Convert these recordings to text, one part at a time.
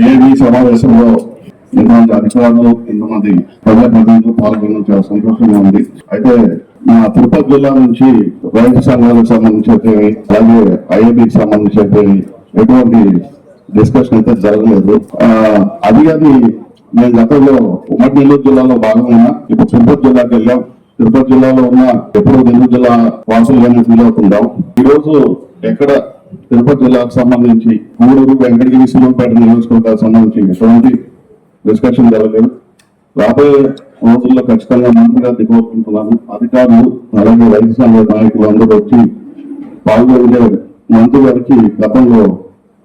IIB సమావేశంలో ఇంతమంది అధికారులు ఇంతమంది ప్రజాప్రతినిధులు పాల్గొనడం చాలా సంతోషంగా ఉంది. అయితే మా తిరుపతి జిల్లా నుంచి రైతు సంఘాలకు సంబంధించేటివి అలాగే ఐఐబికి సంబంధించేటివి ఎటువంటి డిస్కషన్ అయితే జరగలేదు. అది అది నేను గతంలో ఉమ్మడి నెల్లూరు జిల్లాలో భాగంగా ఇప్పుడు తిరుపతి జిల్లాకి వెళ్ళాం. తిరుపతి జిల్లాలో ఉన్న ఎప్పుడు నెల్లూరు జిల్లా వాసులుగానే ఫీల్ అవుతుందాం ఈ రోజు ఎక్కడ తిరుపతి జిల్లాకు సంబంధించి గూడూరు వెంకటగిరి శివంపేట నియోజకవర్గాలకు సంబంధించి ఎటువంటి డిస్కషన్ జరగలేదు. రాబోయే రోజుల్లో ఖచ్చితంగా మంత్రి గారిని కోరుకుంటున్నాను అధికారులు అలాగే రైతు సంఘ నాయకులు అందరూ వచ్చి పాల్గొనే మంత్రి గారికి గతంలో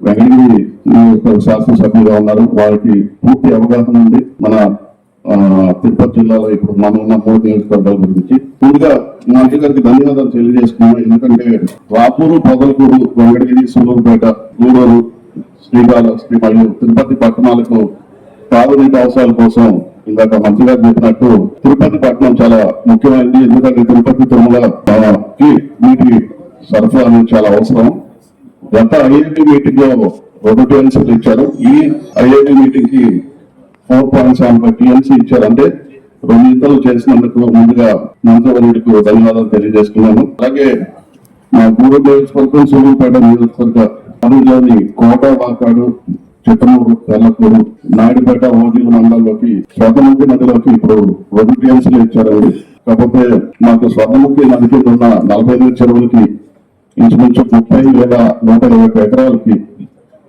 వెంకటగిరి శాసనసభ్యులుగా ఉన్నారు. వారికి పూర్తి అవగాహన ఉంది. మన తిరుపతి జిల్లాలో ఇప్పుడు మనం ఉన్న మూడు నియోజకవర్గాల గురించి ముందుగా మంత్రి గారికి ధన్యవాదాలు తెలియజేసుకున్నాను ఎందుకంటే రాపూరు పొదలకూరు వెంకటగిరి సూలూరుపేట గూడూరు శ్రీకాళ మరియు తిరుపతి పట్టణాలకు తాగునీటి అవసరాల కోసం ఇందాక మంత్రి గారు చెప్పినట్టు తిరుపతి పట్టణం చాలా ముఖ్యమైనది. ఎందుకంటే తిరుపతి తిరుమల నీటి సరఫరా అనేది చాలా అవసరం. గత ఐఐటి మీటింగ్లో రెండు టీఎంసీలు ఇచ్చారు. ఈ ఐఐటి మీటింగ్కి four point seven five TMC ఇచ్చారు అంటే రెండు ఇంతలు చేసినందుకు ముందుగా మంత్రివర్యుడికి ధన్యవాదాలు తెలియజేస్తున్నాను. అలాగే మా గూడూరు నియోజకవర్గం సూర్యపేట నియోజకవర్గ పరిధిలోని కోట వాకాడు చిత్తమూరు తెల్లకూరు నాయుడుపేట ఓటీల మండలంలోకి స్వర్ణముఖి నదిలోకి ఇప్పుడు రెండు టీఎంసీలు ఇచ్చారండి. కాకపోతే మాకు స్వర్ణముఖి నది ఉన్న నలభై ఐదు చెరువులకి ఇంచుమించు ముప్పై లేదా నూట ఇరవై ఎకరాలకి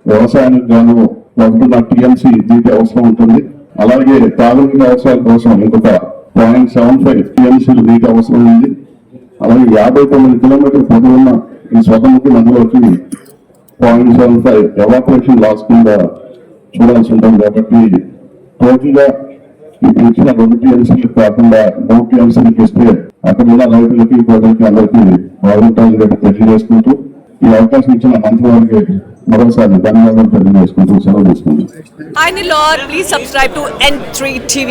వ్యవసాయానికి గాను ఒకటిన్నర టీఎంసీ నీటి అవసరం ఉంటుంది. అలాగే తాగునీటి అవసరాల కోసం ఇంకొక పాయింట్ సెవెన్ ఫైవ్ టీఎంసీలు నీటి అవసరం ఉంది. అలాగే యాభై తొమ్మిది కిలోమీటర్ ఉన్న ఈ స్వతంత్ర నదిలోకి point seven five evaporation loss కింద చూడాల్సి ఉంటుంది కాబట్టి టోటల్గా ఇప్పుడు ఇచ్చిన రెండు టీఎంసీలకు కాకుండా మూడు టీఎంసీలకు ఇస్తే అక్కడ ఉన్న రైతులకి ప్రజలకి అందరికీ బాగుంటుంది చెప్పి తెలియజేసుకుంటూ ఈ అవకాశం ఇచ్చిన మంత్రి వారికి మరోసారి ధన్యవాదాలు తెలియజేసుకుంటూ సెలవు తీసుకుంటాం Hi Nilor, please subscribe to N3 TV.